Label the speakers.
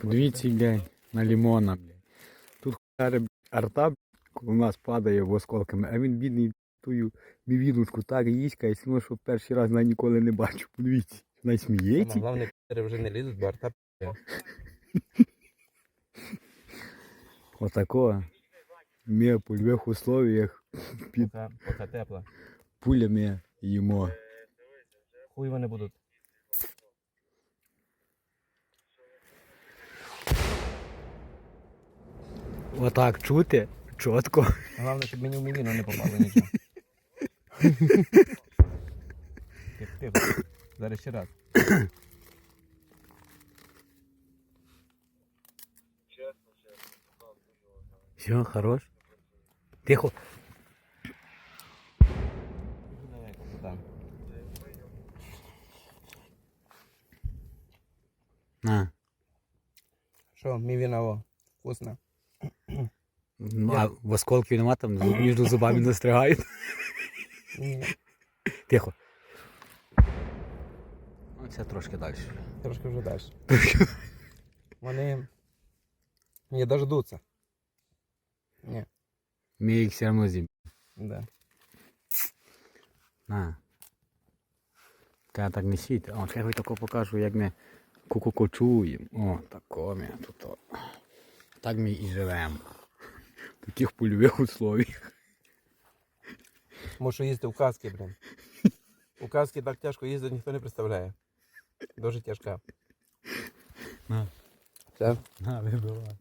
Speaker 1: Подивіться, блядь, на лимона, блядь. Тут хуяри, блядь, арта блядь, у нас падає в осколками, а він бідний тую мівінушку так їсть, і сміє, що перший раз навіть ніколи не бачу. Подивіться,
Speaker 2: Саме
Speaker 1: сміється.
Speaker 2: головне, пітери вже не лізуть, бо арта п***є.
Speaker 1: Отако. Ми в польових условиях під
Speaker 2: Поки, поки тепло.
Speaker 1: пулями їмо.
Speaker 2: Хуй вони будуть.
Speaker 1: Отак чути, чітко.
Speaker 2: Головне, щоб мені в мівіну не попало нічого. Тихо, тихо. Зараз ще раз.
Speaker 1: Все, хорош. Тихо.
Speaker 2: Давай, капітан.
Speaker 1: На.
Speaker 2: Що, мівіна о, вкусно.
Speaker 1: Ну, а в осколки нема там між зубами настригають.
Speaker 2: Ні,
Speaker 1: Тихо. Оце трошки далі.
Speaker 2: трошки вже далі. Вони не дождуться. Ні,
Speaker 1: Ми їх все одно з'їм.
Speaker 2: да.
Speaker 1: На. Та я так не. О, я тако покажу, як ми кукукочуємо. О, тако ми тут. Так ми і живемо. В таких польових условиях.
Speaker 2: Мушу їздити в каски, блін. У каски так тяжко їздити, ніхто не представляє. Дуже тяжка.
Speaker 1: На.
Speaker 2: Все?
Speaker 1: На, вибивай.